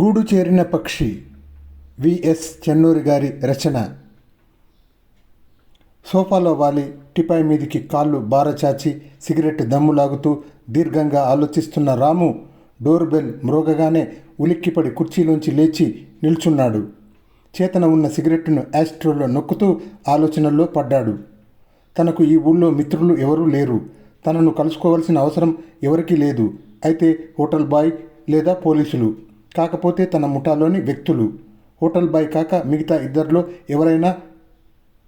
గూడు చేరిన పక్షి విఎస్ చెన్నూరి గారి రచన. సోఫాలో వాలి టిపాయ్ మీదికి కాళ్ళు బారచాచి సిగరెట్ దమ్ము లాగుతూ దీర్ఘంగా ఆలోచిస్తున్న రాము డోర్ బెల్ మ్రోగగానే ఉలిక్కిపడి కుర్చీలోంచి లేచి నిల్చున్నాడు. చేతన ఉన్న సిగరెట్ను యాస్ట్రోలో నొక్కుతూ ఆలోచనల్లో పడ్డాడు. తనకు ఈ ఊళ్ళో మిత్రులు ఎవరూ లేరు. తనను కలుసుకోవాల్సిన అవసరం ఎవరికీ లేదు. అయితే హోటల్ బాయ్ లేదా పోలీసులు. కాకపోతే తన ముఠాలోని వ్యక్తులు. హోటల్ బాయ్ కాక మిగతా ఇద్దరిలో ఎవరైనా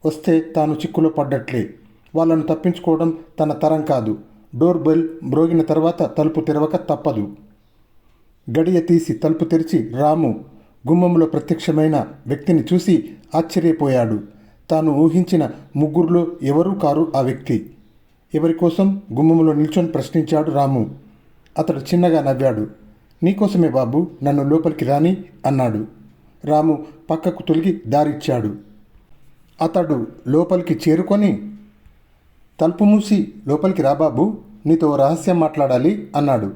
వస్తే తాను చిక్కులో పడ్డట్లే. వాళ్ళను తప్పించుకోవడం తన తరం కాదు. డోర్ బెల్ మ్రోగిన తర్వాత తలుపు తెరవక తప్పదు. గడియ తీసి తలుపు తెరిచి రాము గుమ్మంలో ప్రత్యక్షమైన వ్యక్తిని చూసి ఆశ్చర్యపోయాడు. తాను ఊహించిన ముగ్గురులో ఎవరూ కారు ఆ వ్యక్తి. ఎవరి కోసం గుమ్మంలో నిల్చొని ప్రశ్నించాడు రాము. అతడు చిన్నగా నవ్వాడు. నీకోసమే బాబు నన్ను లోపలికి రాని అన్నాడు. రాము పక్కకు తొలిగి దారిచ్చాడు. అతడు లోపలికి చేరుకొని తలుపు మూసి లోపలికి రా బాబు నీతో రహస్యం మాట్లాడాలి అన్నాడు.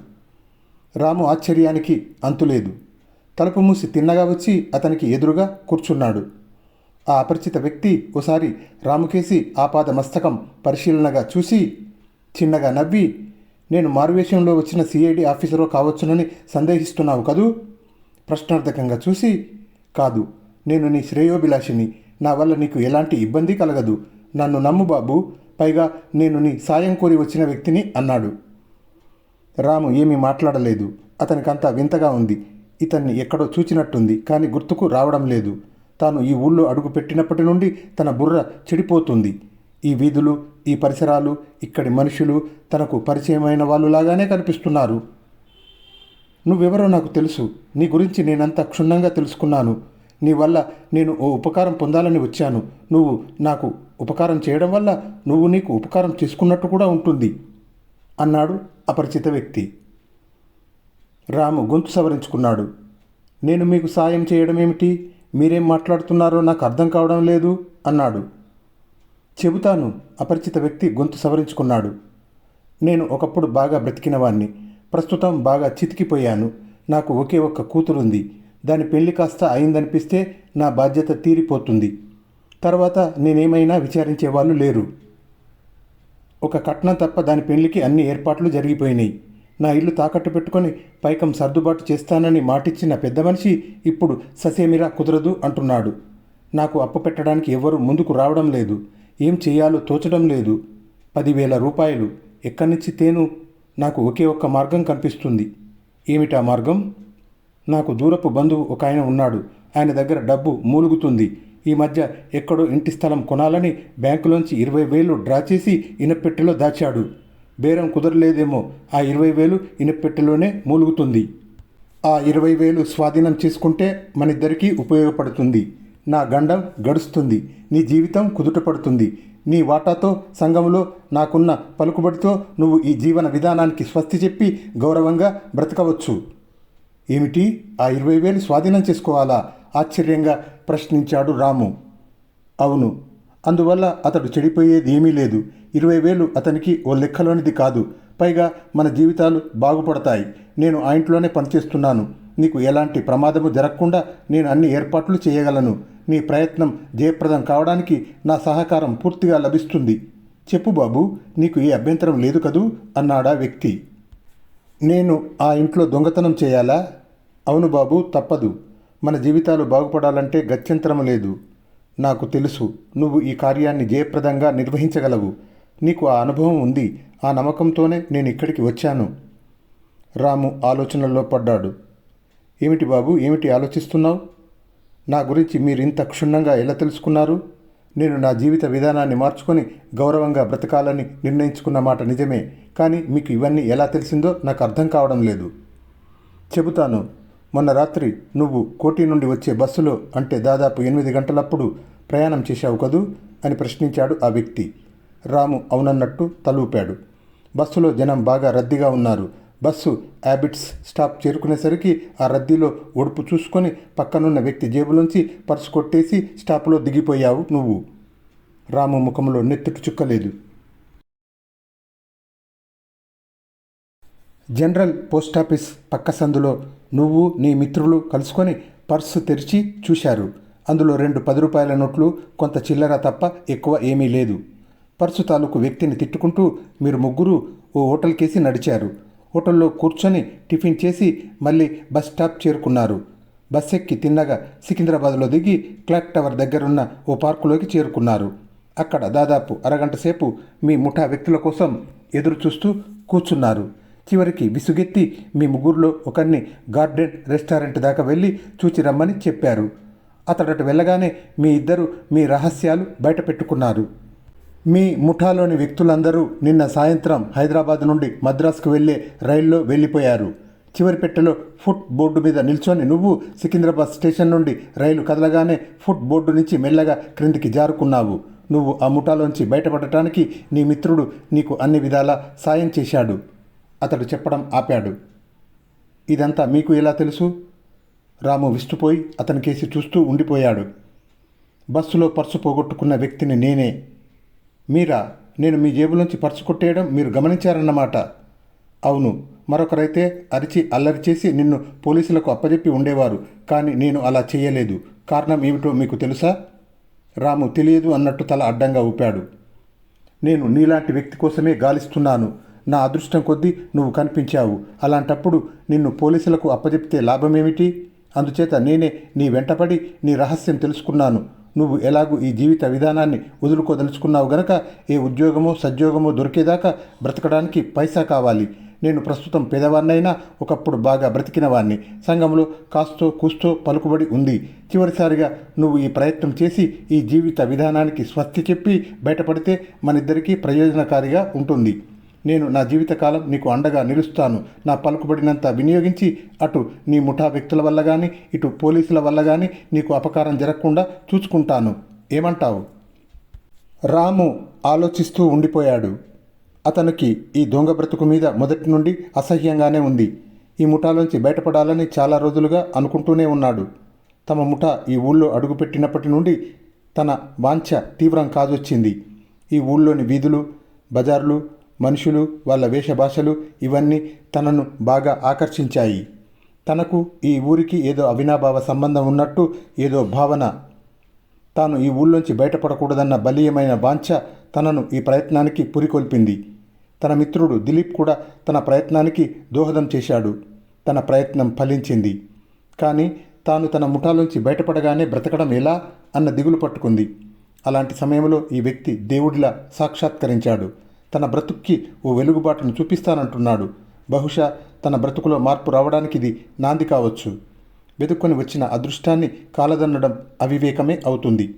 రాము ఆశ్చర్యానికి అంతులేదు. తలుపు మూసి తిన్నగా వచ్చి అతనికి ఎదురుగా కూర్చున్నాడు. ఆ అపరిచిత వ్యక్తి ఓసారి రాముకేసి ఆపాద మస్తకం పరిశీలనగా చూసి చిన్నగా నవ్వి నేను మారువేషంలో వచ్చిన సిఐడి ఆఫీసరో కావచ్చునని సందేహిస్తున్నావు కదూ? ప్రశ్నార్థకంగా చూసి కాదు నేను నీ శ్రేయోభిలాషిని. నా వల్ల నీకు ఎలాంటి ఇబ్బంది కలగదు. నన్ను నమ్ము బాబు. పైగా నేను నీ సాయం కోరి వచ్చిన వ్యక్తిని అన్నాడు. రాము ఏమీ మాట్లాడలేదు. అతనికంతా వింతగా ఉంది. ఇతన్ని ఎక్కడో చూచినట్టుంది కానీ గుర్తుకు రావడం లేదు. తాను ఈ ఊళ్ళో అడుగు పెట్టినప్పటి నుండి తన బుర్ర చెడిపోతుంది. ఈ వీధులు ఈ పరిసరాలు ఇక్కడి మనుషులు తనకు పరిచయమైన వాళ్ళులాగానే కనిపిస్తున్నారు. నువ్వెవరో నాకు తెలుసు. నీ గురించి నేనంత క్షుణ్ణంగా తెలుసుకున్నాను. నీ వల్ల నేను ఓ ఉపకారం పొందాలని వచ్చాను. నువ్వు నాకు ఉపకారం చేయడం వల్ల నువ్వు నీకు ఉపకారం చేసుకున్నట్టు కూడా ఉంటుంది అన్నాడు అపరిచిత వ్యక్తి. రాము గొంతు సవరించుకున్నాడు. నేను మీకు సాయం చేయడం ఏమిటి మీరేం మాట్లాడుతున్నారో నాకు అర్థం కావడం లేదు అన్నాడు. చెబుతాను అపరిచిత వ్యక్తి గొంతు సవరించుకున్నాడు. నేను ఒకప్పుడు బాగా బ్రతికినవాణ్ణి. ప్రస్తుతం బాగా చితికిపోయాను. నాకు ఒకే ఒక్క కూతురుంది. దాని పెళ్ళి కాస్త అయిందనిపిస్తే నా బాధ్యత తీరిపోతుంది. తర్వాత నేనేమైనా విచారించే వాళ్ళు లేరు. ఒక కట్నం తప్ప దాని పెళ్ళికి అన్ని ఏర్పాట్లు జరిగిపోయినాయి. నా ఇల్లు తాకట్టు పెట్టుకొని పైకం సర్దుబాటు చేస్తానని మాటిచ్చిన పెద్ద మనిషి ఇప్పుడు ససేమిరా కుదరదు అంటున్నాడు. నాకు అప్పు పెట్టడానికి ఎవరూ ముందుకు రావడం లేదు. ఏం చేయాలో తోచడం లేదు. పదివేల రూపాయలు ఎక్కడి నుంచి తేను? నాకు ఒకే ఒక్క మార్గం కనిపిస్తుంది. ఏమిటా మార్గం? నాకు దూరపు బంధువు ఒక ఆయన ఉన్నాడు. ఆయన దగ్గర డబ్బు మూలుగుతుంది. ఈ మధ్య ఎక్కడో ఇంటి స్థలం కొనాలని బ్యాంకులోంచి ఇరవై వేలు డ్రా చేసి ఇనపెట్టెలో దాచాడు. బేరం కుదరలేదేమో. ఆ ఇరవై వేలు ఇనపెట్టెలోనే మూలుగుతుంది. ఆ ఇరవై వేలు స్వాధీనం చేసుకుంటే మనిద్దరికీ ఉపయోగపడుతుంది. నా గండం గడుస్తుంది. నీ జీవితం కుదుటపడుతుంది. నీ వాటాతో సంఘంలో నాకున్న పలుకుబడితో నువ్వు ఈ జీవన విధానానికి స్వస్తి చెప్పి గౌరవంగా బ్రతకవచ్చు. ఏమిటి? ఆ ఇరవై వేలు స్వాధీనం చేసుకోవాలా? ఆశ్చర్యంగా ప్రశ్నించాడు రాము. అవును. అందువల్ల అతడు చెడిపోయేది ఏమీ లేదు. ఇరవై వేలు అతనికి ఓ లెక్కలోనిది కాదు. పైగా మన జీవితాలు బాగుపడతాయి. నేను ఆ ఇంట్లోనే పనిచేస్తున్నాను. నీకు ఎలాంటి ప్రమాదము జరగకుండా నేను అన్ని ఏర్పాట్లు చేయగలను. నీ ప్రయత్నం జయప్రదం కావడానికి నా సహకారం పూర్తిగా లభిస్తుంది. చెప్పు బాబు నీకు ఏ అభ్యంతరం లేదు కదూ? అన్నాడా వ్యక్తి. నేను ఆ ఇంట్లో దొంగతనం చేయాలా? అవును బాబు తప్పదు. మన జీవితాలు బాగుపడాలంటే గత్యంతరం లేదు. నాకు తెలుసు నువ్వు ఈ కార్యాన్ని జయప్రదంగా నిర్వహించగలవు. నీకు ఆ అనుభవం ఉంది. ఆ నమ్మకంతోనే నేను ఇక్కడికి వచ్చాను. రాము ఆలోచనల్లో పడ్డాడు. ఏమిటి బాబు ఏమిటి ఆలోచిస్తున్నావు? నా గురించి మీరు ఇంత క్షుణ్ణంగా ఎలా తెలుసుకున్నారు? నేను నా జీవిత విధానాన్ని మార్చుకొని గౌరవంగా బ్రతకాలని నిర్ణయించుకున్న మాట నిజమే కానీ మీకు ఇవన్నీ ఎలా తెలిసిందో నాకు అర్థం కావడం లేదు. చెబుతాను మొన్న రాత్రి నువ్వు కోటి నుండి వచ్చే బస్సులో అంటే దాదాపు ఎనిమిది గంటలప్పుడు ప్రయాణం చేశావు కదూ? అని ప్రశ్నించాడు ఆ వ్యక్తి. రాము అవునన్నట్టు తలూపాడు. బస్సులో జనం బాగా రద్దీగా ఉన్నారు. బస్సు యాబిట్స్ స్టాప్ చేరుకునేసరికి ఆ రద్దీలో ఒడుపు చూసుకొని పక్కనున్న వ్యక్తి జేబులోంచి పర్సు కొట్టేసి స్టాప్లో దిగిపోయావు నువ్వు. రాము ముఖంలో నెత్తుటి చుక్కలేదు. జనరల్ పోస్టాఫీస్ పక్క సందులో నువ్వు నీ మిత్రులు కలుసుకొని పర్సు తెరిచి చూశారు. అందులో రెండు పది రూపాయల నోట్లు కొంత చిల్లర తప్ప ఎక్కువ ఏమీ లేదు. పర్సు తాలూకు వ్యక్తిని తిట్టుకుంటూ మీరు ముగ్గురు ఓ హోటల్కేసి నడిచారు. హోటల్లో కూర్చొని టిఫిన్ చేసి మళ్ళీ బస్ స్టాప్ చేరుకున్నారు. బస్ ఎక్కి తిన్నగా సికింద్రాబాద్లో దిగి క్లాక్ టవర్ దగ్గరున్న ఓ పార్కులోకి చేరుకున్నారు. అక్కడ దాదాపు అరగంట సేపు మీ ముఠా వ్యక్తుల కోసం ఎదురు చూస్తూ కూర్చున్నారు. చివరికి విసుగెత్తి మీ ముగ్గురులో ఒకరిని గార్డెన్ రెస్టారెంట్ దాకా వెళ్ళి చూచి రమ్మని చెప్పారు. అతడటు వెళ్ళగానే మీ ఇద్దరు మీ రహస్యాలు బయట పెట్టుకున్నారు మీ ముఠాలోని వ్యక్తులందరూ నిన్న సాయంత్రం హైదరాబాద్ నుండి మద్రాసుకు వెళ్ళే రైల్లో వెళ్ళిపోయారు. చివరి పెట్టెలో ఫుట్ బోర్డు మీద నిల్చొని నువ్వు సికింద్రాబాద్ స్టేషన్ నుండి రైలు కదలగానే ఫుట్ బోర్డు నుంచి మెల్లగా క్రిందికి జారుకున్నావు. నువ్వు ఆ ముఠాలోంచి బయటపడటానికి నీ మిత్రుడు నీకు అన్ని విధాలా సాయం చేశాడు. అతడు చెప్పడం ఆపాడు. ఇదంతా మీకు ఎలా తెలుసు? రాము విస్తుపోయి అతని కేసి చూస్తూ ఉండిపోయాడు. బస్సులో పర్సు పోగొట్టుకున్న వ్యక్తిని నేనే మీరా? నేను మీ జేబులోంచి పర్సు కొట్టేయడం మీరు గమనించారన్నమాట. అవును మరొకరైతే అరిచి అల్లరి చేసి నిన్ను పోలీసులకు అప్పజెప్పి ఉండేవారు కానీ నేను అలా చేయలేదు. కారణం ఏమిటో మీకు తెలుసా? రాము తెలియదు అన్నట్టు తల అడ్డంగా ఊపాడు. నేను నీలాంటి వ్యక్తి కోసమే గాలిస్తున్నాను. నా అదృష్టం కొద్దీ నువ్వు కనిపించావు. అలాంటప్పుడు నిన్ను పోలీసులకు అప్పజెప్తే లాభమేమిటి? అందుచేత నేనే నీ వెంటపడి నీ రహస్యం తెలుసుకున్నాను. నువ్వు ఎలాగూ ఈ జీవిత విధానాన్ని వదులుకోదలుచుకున్నావు గనక ఏ ఉద్యోగమో సద్యోగమో దొరికేదాకా బ్రతకడానికి పైసా కావాలి. నేను ప్రస్తుతం పేదవాన్నైనా ఒకప్పుడు బాగా బ్రతికిన వాణ్ణి. సంఘంలో కాస్తో కూస్తో పలుకుబడి ఉంది. చివరిసారిగా నువ్వు ఈ ప్రయత్నం చేసి ఈ జీవిత విధానానికి స్వస్తి చెప్పి బయటపడితే మనిద్దరికీ ప్రయోజనకారిగా ఉంటుంది. నేను నా జీవితకాలం నీకు అండగా నిలుస్తాను. నా పలుకుబడినంత వినియోగించి అటు నీ ముఠా వ్యక్తుల వల్ల కానీ ఇటు పోలీసుల వల్ల కానీ నీకు అపకారం జరగకుండా చూసుకుంటాను. ఏమంటావు? రాము ఆలోచిస్తూ ఉండిపోయాడు. అతనికి ఈ దొంగ బ్రతుకు మీద మొదటి నుండి అసహ్యంగానే ఉంది. ఈ ముఠాలోంచి బయటపడాలని చాలా రోజులుగా అనుకుంటూనే ఉన్నాడు. తమ ముఠా ఈ ఊళ్ళో అడుగుపెట్టినప్పటి నుండి తన వాంఛ తీవ్రం కాజొచ్చింది. ఈ ఊళ్ళోని వీధులు బజార్లు మనుషులు వాళ్ళ వేషభాషలు ఇవన్నీ తనను బాగా ఆకర్షించాయి. తనకు ఈ ఊరికి ఏదో అవినాభావ సంబంధం ఉన్నట్టు ఏదో భావన. తాను ఈ ఊళ్ళోంచి బయటపడకూడదన్న బలీయమైన వాంఛ తనను ఈ ప్రయత్నానికి పురికొల్పింది. తన మిత్రుడు దిలీప్ కూడా తన ప్రయత్నానికి దోహదం చేశాడు. తన ప్రయత్నం ఫలించింది. కానీ తాను తన ముఠాలోంచి బయటపడగానే బ్రతకడం ఎలా అన్న దిగులు పట్టుకుంది. అలాంటి సమయంలో ఈ వ్యక్తి దేవుడిలా సాక్షాత్కరించాడు. తన బ్రతుక్కి ఓ వెలుగుబాటును చూపిస్తానంటున్నాడు. బహుశా తన బ్రతుకులో మార్పు రావడానికి ఇది నాంది కావచ్చు. వెతుక్కొని వచ్చిన అదృష్టాన్ని కాలదన్నడం అవివేకమే అవుతుంది.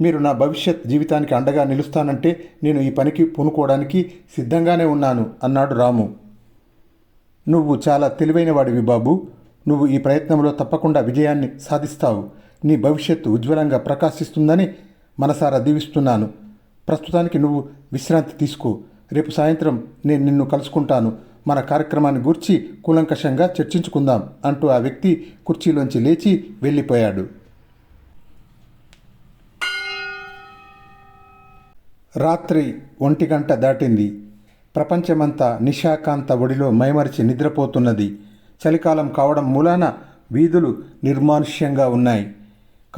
మీరు నా భవిష్యత్ జీవితానికి అండగా నిలుస్తానంటే నేను ఈ పనికి పూనుకోవడానికి సిద్ధంగానే ఉన్నాను అన్నాడు రాము. నువ్వు చాలా తెలివైన వాడివి బాబు. నువ్వు ఈ ప్రయత్నంలో తప్పకుండా విజయాన్ని సాధిస్తావు. నీ భవిష్యత్తు ఉజ్వలంగా ప్రకాశిస్తుందని మనసారా దీవిస్తున్నాను. ప్రస్తుతానికి నువ్వు విశ్రాంతి తీసుకో. రేపు సాయంత్రం నేను నిన్ను కలుసుకుంటాను. మన కార్యక్రమాన్ని గూర్చి కూలంకషంగా చర్చించుకుందాం అంటూ ఆ వ్యక్తి కుర్చీలోంచి లేచి వెళ్ళిపోయాడు. రాత్రి ఒంటి గంట దాటింది. ప్రపంచమంతా నిశాకాంత ఒడిలో మైమరిచి నిద్రపోతున్నది. చలికాలం కావడం మూలాన వీధులు నిర్మానుష్యంగా ఉన్నాయి.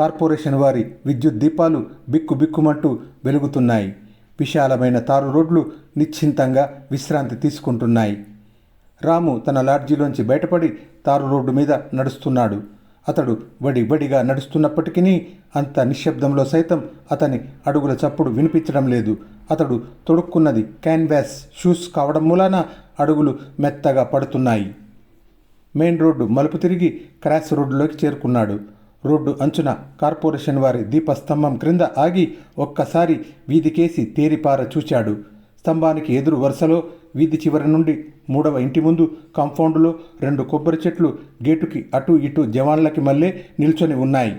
కార్పొరేషన్ వారి విద్యుత్ దీపాలు బిక్కుబిక్కుమంటూ వెలుగుతున్నాయి. విశాలమైన తారు రోడ్లు నిశ్చింతంగా విశ్రాంతి తీసుకుంటున్నాయి. రాము తన లాడ్జీలోంచి బయటపడి తారు రోడ్డు మీద నడుస్తున్నాడు. అతడు వడి వడిగా నడుస్తున్నప్పటికీ అంత నిశ్శబ్దంలో సైతం అతని అడుగుల చప్పుడు వినిపించడం లేదు. అతడు తొడుక్కున్నది క్యాన్వాస్ షూస్ కావడం మూలాన అడుగులు మెత్తగా పడుతున్నాయి. మెయిన్ రోడ్డు మలుపు తిరిగి క్రాస్ రోడ్డులోకి చేరుకున్నాడు. రోడ్డు అంచున కార్పొరేషన్ వారి దీపస్తంభం క్రింద ఆగి ఒక్కసారి వీధికేసి తేరిపార చూచాడు. స్తంభానికి ఎదురు వరుసలో వీధి చివరి నుండి మూడవ ఇంటి ముందు కాంపౌండ్లో రెండు కొబ్బరి చెట్లు గేటుకి అటు ఇటు జవాన్లకి మల్లె నిల్చొని ఉన్నాయి.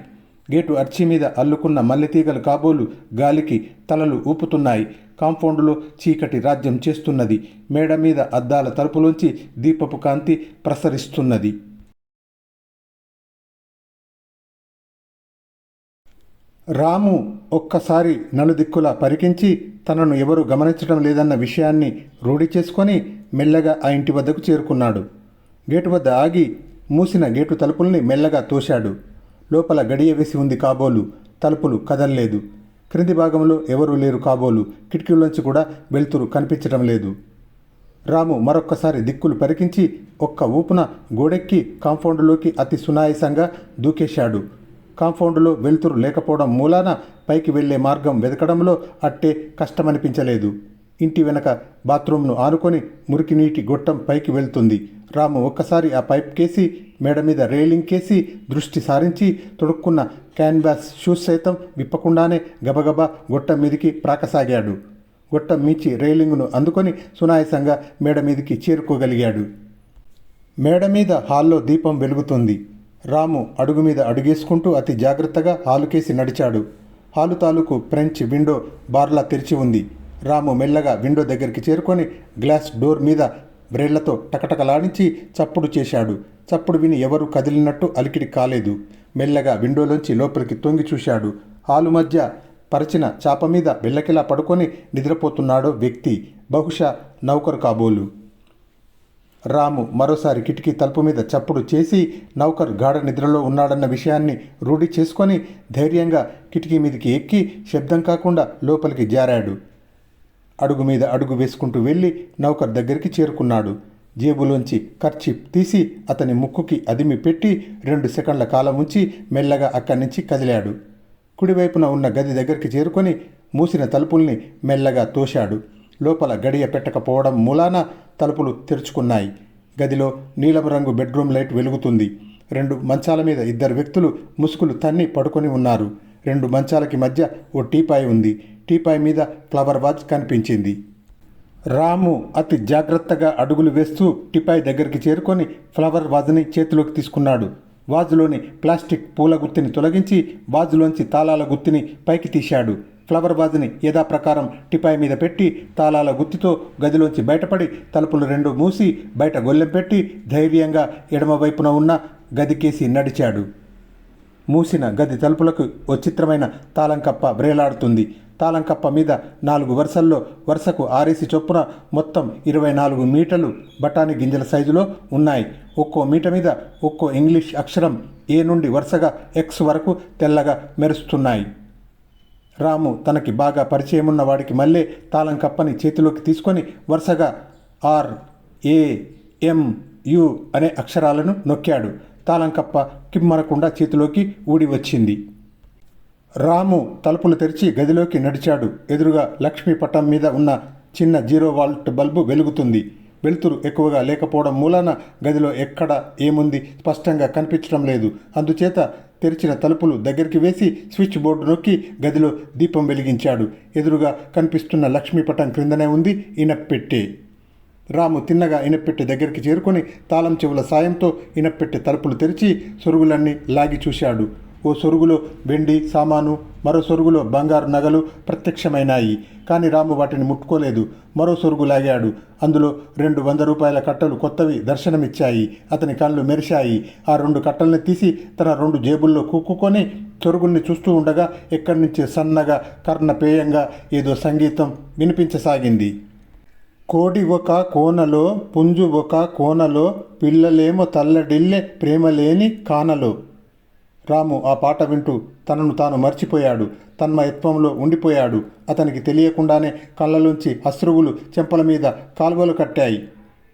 గేటు అర్చి మీద అల్లుకున్న మల్లెతీగల కాబోలు గాలికి తలలు ఊపుతున్నాయి. కాంపౌండ్లో చీకటి రాజ్యం చేస్తున్నది. మేడ మీద అద్దాల తలుపులోంచి దీపపు కాంతి ప్రసరిస్తున్నది. రాము ఒక్కసారి నలుదిక్కులా పరికించి తనను ఎవరు గమనించడం లేదన్న విషయాన్ని రూఢి చేసుకొని మెల్లగా ఆ ఇంటి వద్దకు చేరుకున్నాడు. గేటు వద్ద ఆగి మూసిన గేటు తలుపుల్ని మెల్లగా తోశాడు. లోపల గడియ వేసి ఉంది కాబోలు. తలుపులు కదల్లేదు. క్రింది భాగంలో ఎవరూ లేరు కాబోలు. కిటికీలోంచి కూడా వెలుతురు కనిపించడం లేదు. రాము మరొక్కసారి దిక్కులు పరికించి ఒక్క ఊపున గోడెక్కి కాంపౌండ్లోకి అతి సునాయాసంగా దూకేశాడు. కాంపౌండ్లో వెలుతురు లేకపోవడం మూలాన పైకి వెళ్ళే మార్గం వెతకడంలో అట్టే కష్టమనిపించలేదు. ఇంటి వెనక బాత్రూంను ఆనుకొని మురికి నీటి గొట్టం పైకి వెళ్తుంది. రాము ఒక్కసారి ఆ పైప్ కేసి మేడ మీద రైలింగ్ కేసి దృష్టి సారించి తొడుక్కున్న క్యాన్వాస్ షూస్ సైతం విప్పకుండానే గబగబా గొట్టం మీదికి ప్రాకసాగాడు. గొట్టం మించి రైలింగ్ను అందుకొని సునాయసంగా మేడ మీదికి చేరుకోగలిగాడు. మేడ మీద హాల్లో దీపం వెలుగుతుంది. రాము అడుగు మీద అడుగేసుకుంటూ అతి జాగ్రత్తగా హాలుకేసి నడిచాడు. హాలు తాలూకు ఫ్రెంచ్ విండో బార్లా తెరిచి ఉంది. రాము మెల్లగా విండో దగ్గరికి చేరుకొని గ్లాస్ డోర్ మీద బ్రేళ్ళతో టకటకలాడించి చప్పుడు చేశాడు. చప్పుడు విని ఎవరు కదిలినట్టు అలికిడి కాలేదు. మెల్లగా విండోలోంచి లోపలికి తొంగి చూశాడు. హాలు మధ్య పరిచిన చాప మీద వెళ్ళకిలా పడుకొని నిద్రపోతున్నాడో వ్యక్తి బహుశా నౌకరు కాబోలు. రాము మరోసారి కిటికీ తలుపు మీద చప్పుడు చేసి నౌకర్ గాఢ నిద్రలో ఉన్నాడన్న విషయాన్ని రూఢి చేసుకొని ధైర్యంగా కిటికీ మీదకి ఎక్కి శబ్దం కాకుండా లోపలికి జారాడు. అడుగు మీద అడుగు వేసుకుంటూ వెళ్ళి నౌకర్ దగ్గరికి చేరుకున్నాడు. జేబులోంచి కర్చీప్ తీసి అతని ముక్కుకి అదిమి పెట్టి రెండు సెకండ్ల కాలం ఉంచి మెల్లగా అక్కడి నుంచి కదిలాడు. కుడివైపున ఉన్న గది దగ్గరికి చేరుకొని మూసిన తలుపుల్ని మెల్లగా తోశాడు. లోపల గడియ పెట్టకపోవడం మూలాన తలుపులు తెరుచుకున్నాయి. గదిలో నీలం రంగు బెడ్రూమ్ లైట్ వెలుగుతుంది. రెండు మంచాల మీద ఇద్దరు వ్యక్తులు ముసుగులు తన్ని పడుకొని ఉన్నారు. రెండు మంచాలకి మధ్య ఓ టీపాయ్ ఉంది. టీపాయ్ మీద ఫ్లవర్ వాజ్ కనిపించింది. రాము అతి జాగ్రత్తగా అడుగులు వేస్తూ టిపాయ్ దగ్గరికి చేరుకొని ఫ్లవర్ వాజ్ని చేతిలోకి తీసుకున్నాడు. వాజ్లోని ప్లాస్టిక్ పూల గుత్తిని తొలగించి వాజ్లోంచి తాళాల గుత్తిని పైకి తీశాడు. ఫ్లవర్ వాజ్ని యథాప్రకారం టిపాయ్ మీద పెట్టి తాళాల గుత్తితో గదిలోంచి బయటపడి తలుపులు రెండు మూసి బయట గొల్లెం పెట్టి ధైర్యంగా ఎడమవైపున ఉన్న గదికేసి నడిచాడు. మూసిన గది తలుపులకు ఓ చిత్రమైన తాళంకప్ప బ్రేలాడుతుంది తాళంకప్ప మీద నాలుగు వరుసల్లో వరుసకు ఆరేసి చొప్పున మొత్తం ఇరవై నాలుగు మీటర్లు బఠానీ గింజల సైజులో ఉన్నాయి. ఒక్కో మీట మీద ఒక్కో ఇంగ్లీష్ అక్షరం ఏ నుండి వరుసగా ఎక్స్ వరకు తెల్లగా మెరుస్తున్నాయి. రాము తనకి బాగా పరిచయమున్న వాడికి మళ్ళీ తాళం కప్పని చేతిలోకి తీసుకొని వరుసగా ఆర్ ఏ ఎం యు అనే అక్షరాలను నొక్కాడు. తాళం కప్ప కిమ్మనకుండా చేతిలోకి ఊడి వచ్చింది. రాము తలుపులు తెరిచి గదిలోకి నడిచాడు. ఎదురుగా లక్ష్మీ పటం మీద ఉన్న చిన్న జీరో వాల్ట్ బల్బు వెలుగుతుంది. వెలుతురు ఎక్కువగా లేకపోవడం మూలాన గదిలో ఎక్కడ ఏముంది స్పష్టంగా కనిపించడం లేదు. అందుచేత తెరిచిన తలుపులు దగ్గరికి వేసి స్విచ్ బోర్డు నొక్కి గదిలో దీపం వెలిగించాడు. ఎదురుగా కనిపిస్తున్న లక్ష్మీపటం క్రిందనే ఉంది ఇనప్పెట్టే. రాము తిన్నగా ఇనప్పెట్టె దగ్గరికి చేరుకొని తాళం చెవుల సాయంతో ఇనప్పెట్టె తలుపులు తెరిచి సొరుగులన్నీ లాగి చూశాడు. ఓ సొరుగులో వెండి సామాను మరో సొరుగులో బంగారు నగలు ప్రత్యక్షమైనాయి. కానీ రాము వాటిని ముట్టుకోలేదు. మరో సొరుగు లాగాడు. అందులో రెండు వంద రూపాయల కట్టలు కొత్తవి దర్శనమిచ్చాయి. అతని కళ్ళు మెరిశాయి. ఆ రెండు కట్టల్ని తీసి తన రెండు జేబుల్లో కుక్కుకొని సొరుగుల్ని చూస్తూ ఉండగా ఎక్కడి నుంచి సన్నగా కర్ణపేయంగా ఏదో సంగీతం వినిపించసాగింది. కోడి ఒక కోనలో పుంజు ఒక కోనలో పిల్లలేమో తల్లడిల్లె ప్రేమలేని కానలో. రాము ఆ పాట వింటూ తనను తాను మర్చిపోయాడు. తన్మయత్వంలో ఉండిపోయాడు. అతనికి తెలియకుండానే కళ్ళలోంచి అశ్రువులు చెంపల మీద కాలువలు కట్టాయి.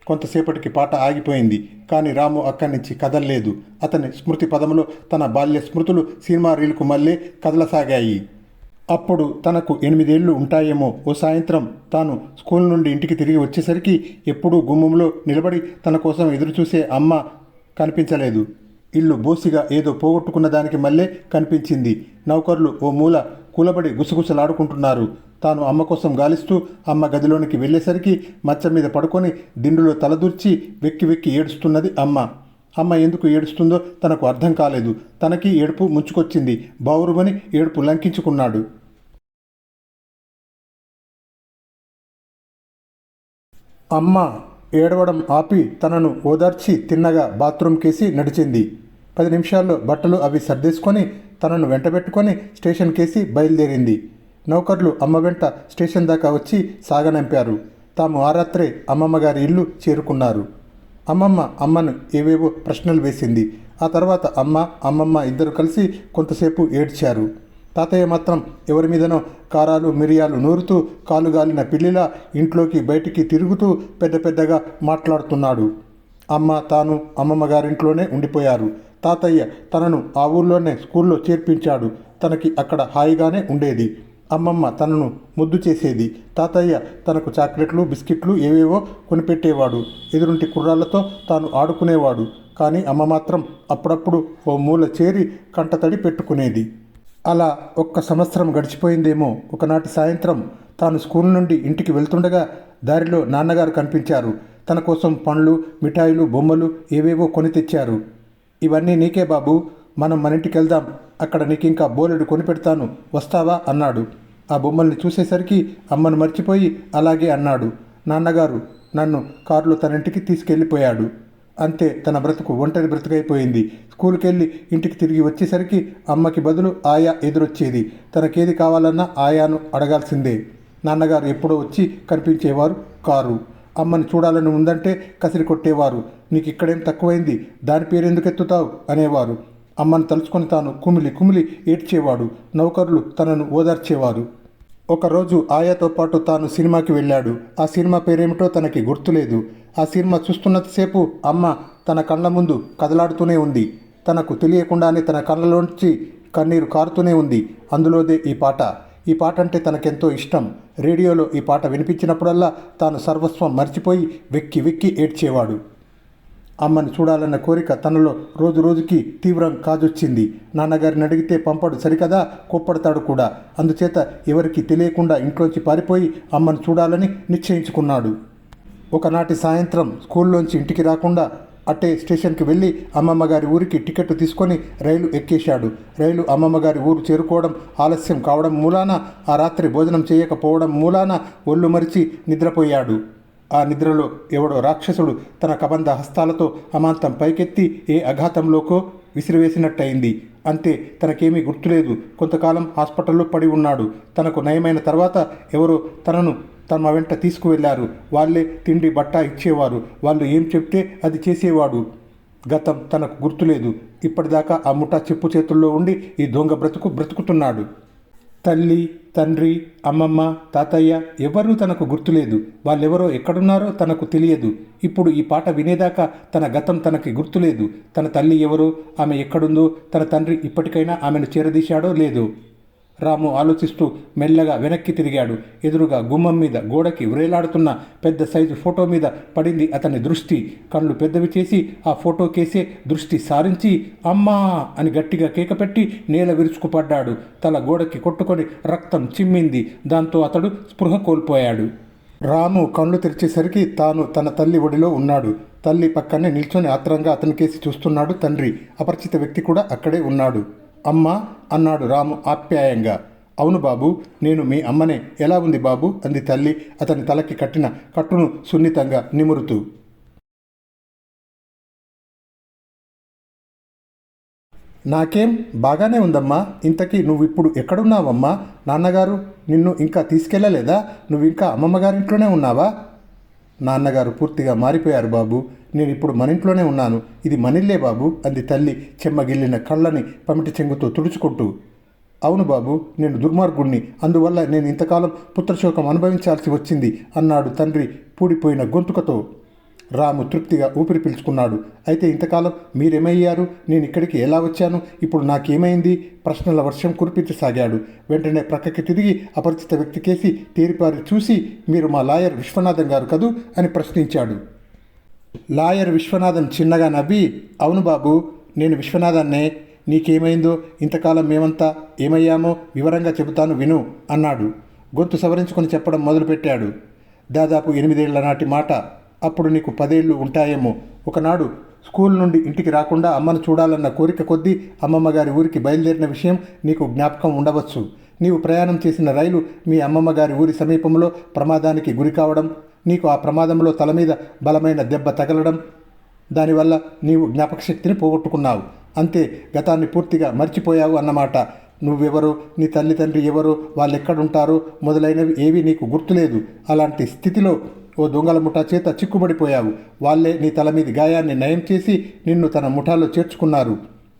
కొంతసేపటికి పాట ఆగిపోయింది. కానీ రాము అక్కడి నుంచి కదల్లేదు. అతని స్మృతి పదములో తన బాల్య స్మృతులు సినిమా రీల్కు మళ్ళీ కదలసాగాయి. అప్పుడు తనకు ఎనిమిదేళ్ళు ఉంటాయేమో. ఓ సాయంత్రం తాను స్కూల్ నుండి ఇంటికి తిరిగి వచ్చేసరికి ఎప్పుడూ గుమ్మంలో నిలబడి తన కోసం ఎదురుచూసే అమ్మ కనిపించలేదు. ఇల్లు బోసిగా ఏదో పోగొట్టుకున్న దానికి మళ్ళీ కనిపించింది. నౌకర్లు ఓ మూల కూలబడి గుసగుసలాడుకుంటున్నారు. తాను అమ్మ కోసం గాలిస్తూ అమ్మ గదిలోనికి వెళ్ళేసరికి మచ్చ మీద పడుకొని దిండులో తలదూర్చి వెక్కి వెక్కి ఏడుస్తున్నది అమ్మ. అమ్మ ఎందుకు ఏడుస్తుందో తనకు అర్థం కాలేదు. తనకి ఏడుపు ముంచుకొచ్చింది. బావురుమని ఏడుపు లంకించుకున్నాడు. అమ్మ! ఏడవడం ఆపి తనను ఓదార్చి తిన్నగా బాత్రూమ్కేసి నడిచింది. పది నిమిషాల్లో బట్టలు అవి సర్దేసుకొని తనను వెంటబెట్టుకొని స్టేషన్కేసి బయలుదేరింది. నౌకర్లు అమ్మ వెంట స్టేషన్ దాకా వచ్చి సాగనంపారు. తాము ఆ రాత్రే అమ్మమ్మ గారి ఇల్లు చేరుకున్నారు. అమ్మమ్మ అమ్మను ఏవేవో ప్రశ్నలు వేసింది. ఆ తర్వాత అమ్మ అమ్మమ్మ ఇద్దరు కలిసి కొంతసేపు ఏడ్చారు. తాతయ్య మాత్రం ఎవరి మీదనో కారాలు మిరియాలు నూరుతూ కాలుగాలిన పిల్లిలా ఇంట్లోకి బయటికి తిరుగుతూ పెద్ద పెద్దగా మాట్లాడుతున్నాడు. అమ్మ తాను అమ్మమ్మ గారింట్లోనే ఉండిపోయారు. తాతయ్య తనను ఆ ఊర్లోనే స్కూల్లో చేర్పించాడు. తనకి అక్కడ హాయిగానే ఉండేది. అమ్మమ్మ తనను ముద్దు చేసేది. తాతయ్య తనకు చాక్లెట్లు బిస్కెట్లు ఏవేవో కొనిపెట్టేవాడు. ఎదురుంటి కుర్రాళ్ళతో తాను ఆడుకునేవాడు. కానీ అమ్మ మాత్రం అప్పుడప్పుడు ఓ మూల చేరి కంటతడి పెట్టుకునేది. అలా ఒక్క సంవత్సరం గడిచిపోయిందేమో. ఒకనాటి సాయంత్రం తాను స్కూల్ నుండి ఇంటికి వెళ్తుండగా దారిలో నాన్నగారు కనిపించారు. తన కోసం పండ్లు మిఠాయిలు బొమ్మలు ఏవేవో కొని తెచ్చారు. ఇవన్నీ నీకే బాబు మనం మన ఇంటికి వెళ్దాం. అక్కడ నీకు ఇంకా బోలెడు కొని పెడతాను. వస్తావా? అన్నాడు. ఆ బొమ్మల్ని చూసేసరికి అమ్మను మర్చిపోయి అలాగే అన్నాడు. నాన్నగారు నన్ను కారులో తన ఇంటికి తీసుకెళ్ళిపోయాడు. అంతే తన బ్రతుకు ఒంటరి బ్రతుకైపోయింది. స్కూల్కి వెళ్ళి ఇంటికి తిరిగి వచ్చేసరికి అమ్మకి బదులు ఆయా ఎదురొచ్చేది. తనకేది కావాలన్నా ఆయాను అడగాల్సిందే. నాన్నగారు ఎప్పుడో వచ్చి కనిపించేవారు కారు. అమ్మని చూడాలని ఉందంటే కసిరి కొట్టేవారు. నీకు ఇక్కడేం తక్కువైంది? దాని పేరెందుకు ఎత్తుతావు అనేవారు. అమ్మను తలుచుకొని తాను కుమిలి కుమిలి ఏడ్చేవాడు. నౌకర్లు తనను ఓదార్చేవారు. ఒకరోజు ఆయాతో పాటు తాను సినిమాకి వెళ్ళాడు. ఆ సినిమా పేరేమిటో తనకి గుర్తులేదు. ఆ సినిమా చూస్తున్నంతసేపు అమ్మ తన కళ్ళ ముందు కదలాడుతూనే ఉంది. తనకు తెలియకుండానే తన కళ్ళలోంచి కన్నీరు కారుతూనే ఉంది. అందులోదే ఈ పాట. ఈ పాట అంటే తనకెంతో ఇష్టం. రేడియోలో ఈ పాట వినిపించినప్పుడల్లా తాను సర్వస్వం మర్చిపోయి వెక్కి వెక్కి ఏడ్చేవాడు. అమ్మని చూడాలన్న కోరిక తనలో రోజు రోజుకి తీవ్రం కాజొచ్చింది. నాన్నగారిని అడిగితే పంపడు సరికదా? కోప్పడతాడు కూడా. అందుచేత ఎవరికి తెలియకుండా ఇంట్లోంచి పారిపోయి అమ్మను చూడాలని నిశ్చయించుకున్నాడు. ఒకనాటి సాయంత్రం స్కూల్లోంచి ఇంటికి రాకుండా అట్టే స్టేషన్కి వెళ్ళి అమ్మమ్మ గారి ఊరికి టికెట్ తీసుకొని రైలు ఎక్కేశాడు. రైలు అమ్మమ్మ గారి ఊరు చేరుకోవడం ఆలస్యం కావడం మూలాన ఆ రాత్రి భోజనం చేయకపోవడం మూలాన ఒళ్ళు మరిచి నిద్రపోయాడు. ఆ నిద్రలో ఎవడో రాక్షసుడు తన కబంధ హస్తాలతో అమాంతం పైకెత్తి ఏ అఘాతంలోకో విసిరివేసినట్టయింది. అంతే తనకేమీ గుర్తులేదు. కొంతకాలం హాస్పిటల్లో పడి ఉన్నాడు. తనకు నయమైన తర్వాత ఎవరో తనను తమ వెంట తీసుకువెళ్ళారు. వాళ్ళే తిండి బట్ట ఇచ్చేవారు. వాళ్ళు ఏం చెప్తే అది చేసేవాడు. గతం తనకు గుర్తులేదు. ఇప్పటిదాకా ఆ ముఠా చెప్పు చేతుల్లో ఉండి ఈ దొంగ బ్రతుకు బ్రతుకుతున్నాడు. తల్లి తండ్రి అమ్మమ్మ తాతయ్య ఎవరూ తనకు గుర్తులేదు. వాళ్ళెవరో ఎక్కడున్నారో తనకు తెలియదు. ఇప్పుడు ఈ పాట వినేదాకా తన గతం తనకి గుర్తులేదు. తన తల్లి ఎవరో? ఆమె ఎక్కడుందో? తన తండ్రి ఇప్పటికైనా ఆమెను చేరదీశాడో లేదో? రాము ఆలోచిస్తూ మెల్లగా వెనక్కి తిరిగాడు. ఎదురుగా గుమ్మం మీద గోడకి వ్రేలాడుతున్న పెద్ద సైజు ఫోటో మీద పడింది అతని దృష్టి. కళ్ళు పెద్దవి చేసి ఆ ఫోటో కేసే దృష్టి సారించి అమ్మా అని గట్టిగా కేకపెట్టి నేల విరుచుకుపడ్డాడు. తల గోడకి కొట్టుకొని రక్తం చిమ్మింది. దాంతో అతడు స్పృహ కోల్పోయాడు. రాము కళ్ళు తెరిచేసరికి తాను తన తల్లి ఒడిలో ఉన్నాడు. తల్లి పక్కనే నిల్చొని ఆత్రంగా అతని కేసి చూస్తున్నాడు తండ్రి. అపరిచిత వ్యక్తి కూడా అక్కడే ఉన్నాడు. అమ్మ అన్నాడు రాము ఆప్యాయంగా. అవును బాబు నేను మీ అమ్మనే. ఎలా ఉంది బాబు? అంది తల్లి అతని తలకి కట్టిన కట్టును సున్నితంగా నిమురుతూ. నాకేం? బాగానే ఉందమ్మా. ఇంతకీ నువ్వు ఇప్పుడు ఎక్కడున్నావమ్మా? నాన్నగారు నిన్ను ఇంకా తీసుకెళ్ళలేదా నువ్వు ఇంకా అమ్మమ్మగారింట్లోనే ఉన్నావా? నాన్నగారు పూర్తిగా మారిపోయారు బాబు. నేను ఇప్పుడు మన ఇంట్లోనే ఉన్నాను. ఇది మనిల్లే బాబు అంది తల్లి చెమ్మగిల్లిన కళ్ళని పమిటి చెంగుతో తుడుచుకుంటూ. అవును బాబు నేను దుర్మార్గుణ్ణి. అందువల్ల నేను ఇంతకాలం పుత్రశోకం అనుభవించాల్సి వచ్చింది అన్నాడు తండ్రి పూడిపోయిన గొంతుకతో. రాము తృప్తిగా ఊపిరి పీల్చుకున్నాడు. అయితే ఇంతకాలం మీరేమయ్యారు? నేను ఇక్కడికి ఎలా వచ్చాను? ఇప్పుడు నాకేమైంది? ప్రశ్నల వర్షం కురిపించసాగాడు. వెంటనే ప్రక్కకి తిరిగి అపరిచిత వ్యక్తి కేసి తేరిపారి చూసి మీరు మా లాయర్ విశ్వనాథం గారు కదూ? అని ప్రశ్నించాడు. లాయర్ విశ్వనాథన్ చిన్నగా నవ్వి అవును బాబు నేను విశ్వనాథన్నే. నీకేమైందో? ఇంతకాలం మేమంతా ఏమయ్యామో వివరంగా చెబుతాను విను అన్నాడు. గొంతు సవరించుకొని చెప్పడం మొదలుపెట్టాడు. దాదాపు ఎనిమిదేళ్ళ నాటి మాట. అప్పుడు నీకు పదేళ్ళు ఉంటాయేమో. ఒకనాడు స్కూల్ నుండి ఇంటికి రాకుండా అమ్మను చూడాలన్న కోరిక కొద్దీ అమ్మమ్మ గారి ఊరికి బయలుదేరిన విషయం నీకు జ్ఞాపకం ఉండవచ్చు. నీవు ప్రయాణం చేసిన రైలు మీ అమ్మమ్మ గారి ఊరి సమీపంలో ప్రమాదానికి గురి కావడం నీకు ఆ ప్రమాదంలో తల మీద బలమైన దెబ్బ తగలడం దానివల్ల నీవు జ్ఞాపకశక్తిని పోగొట్టుకున్నావు. అంతే గతాన్ని పూర్తిగా మర్చిపోయావు అన్నమాట. నువ్వెవరో నీ తల్లిదండ్రి ఎవరో వాళ్ళు ఎక్కడుంటారో మొదలైనవి ఏవి నీకు గుర్తులేదు. అలాంటి స్థితిలో ఓ దొంగల ముఠా చేత చిక్కుబడిపోయావు. వాళ్ళే నీ తల మీద గాయాన్ని నయం చేసి నిన్ను తన ముఠాలో చేర్చుకున్నారు.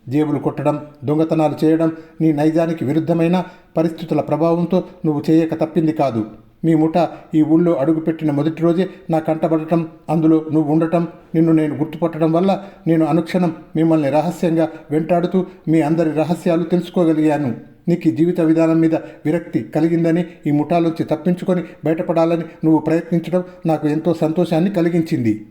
జేబులు కొట్టడం దొంగతనాలు చేయడం నీ నైజానికి విరుద్ధమైన పరిస్థితుల ప్రభావంతో నువ్వు చేయక తప్పింది కాదు. మీ ముఠ ఈ ఊళ్ళో అడుగుపెట్టిన మొదటి రోజే నా కంటబడటం అందులో నువ్వు ఉండటం నిన్ను నేను గుర్తుపట్టడం వల్ల నేను అనుక్షణం మిమ్మల్ని రహస్యంగా వెంటాడుతూ మీ అందరి రహస్యాలు తెలుసుకోగలిగాను. నీకు జీవిత విధానం మీద విరక్తి కలిగిందని ఈ ముఠాలోంచి తప్పించుకొని బయటపడాలని నువ్వు ప్రయత్నించడం నాకు ఎంతో సంతోషాన్ని కలిగించింది.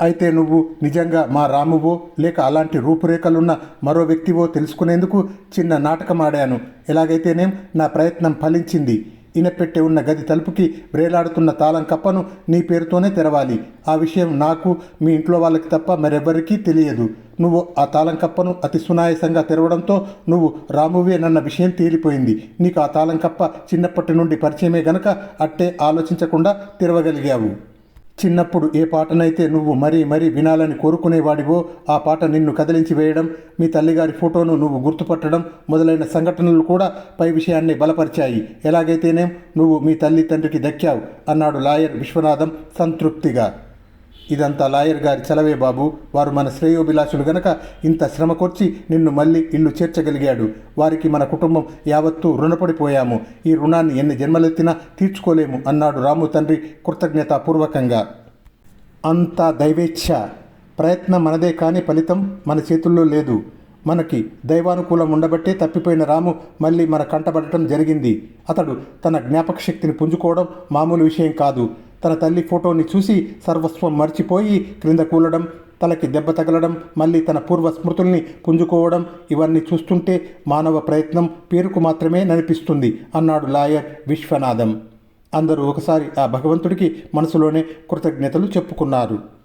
అయితే నువ్వు నిజంగా మా రామువో లేక అలాంటి రూపురేఖలున్న మరో వ్యక్తివో తెలుసుకునేందుకు చిన్న నాటకం ఆడాను ఎలాగైతేనేం నా ప్రయత్నం ఫలించింది. ఇనపెట్టె ఉన్న గది తలుపుకి వ్రేలాడుతున్న తాళం కప్పను నీ పేరుతోనే తెరవాలి. ఆ విషయం నాకు మీ ఇంట్లో వాళ్ళకి తప్ప మరెవ్వరికీ తెలియదు. నువ్వు ఆ తాళం కప్పను అతి సునాయాసంగా తెరవడంతో నువ్వు రామువే నన్న విషయం తేలిపోయింది. నీకు ఆ తాళం కప్ప చిన్నప్పటి నుండి పరిచయమే గనక అట్టే ఆలోచించకుండా తెరవగలిగావు. చిన్నప్పుడు ఏ పాటనైతే నువ్వు మరీ మరీ వినాలని కోరుకునేవాడివో ఆ పాట నిన్ను కదిలించి వేయడం మీ తల్లిగారి ఫోటోను నువ్వు గుర్తుపట్టడం మొదలైన సంఘటనలు కూడా పై విషయాన్ని బలపరిచాయి. ఎలాగైతేనేం నువ్వు మీ తల్లి తండ్రికి దక్కావు అన్నాడు లాయర్ విశ్వనాథం సంతృప్తిగా. ఇదంతా లాయర్ గారి చలవే బాబు. వారు మన శ్రేయోభిలాషులు గనక ఇంత శ్రమకొచ్చి నిన్ను మళ్ళీ ఇల్లు చేర్చగలిగాడు. వారికి మన కుటుంబం యావత్తూ రుణపడిపోయాము. ఈ రుణాన్ని ఎన్ని జన్మలెత్తినా తీర్చుకోలేము అన్నాడు రాము తండ్రి కృతజ్ఞతాపూర్వకంగా. అంతా దైవేచ్ఛ. ప్రయత్నం మనదే కానీ ఫలితం మన చేతుల్లో లేదు. మనకి దైవానుకూలం ఉండబట్టే తప్పిపోయిన రాము మళ్ళీ మన కంటబడటం జరిగింది. అతడు తన జ్ఞాపక శక్తిని పుంజుకోవడం మామూలు విషయం కాదు. తన తల్లి ఫోటోని చూసి సర్వస్వం మర్చిపోయి క్రింద కూలడం తలకి దెబ్బ తగలడం మళ్ళీ తన పూర్వ స్మృతుల్ని పుంజుకోవడం ఇవన్నీ చూస్తుంటే మానవ ప్రయత్నం పేరుకు మాత్రమే ననిపిస్తుంది అన్నాడు లాయర్ విశ్వనాథం. అందరూ ఒకసారి ఆ భగవంతుడికి మనసులోనే కృతజ్ఞతలు చెప్పుకున్నారు.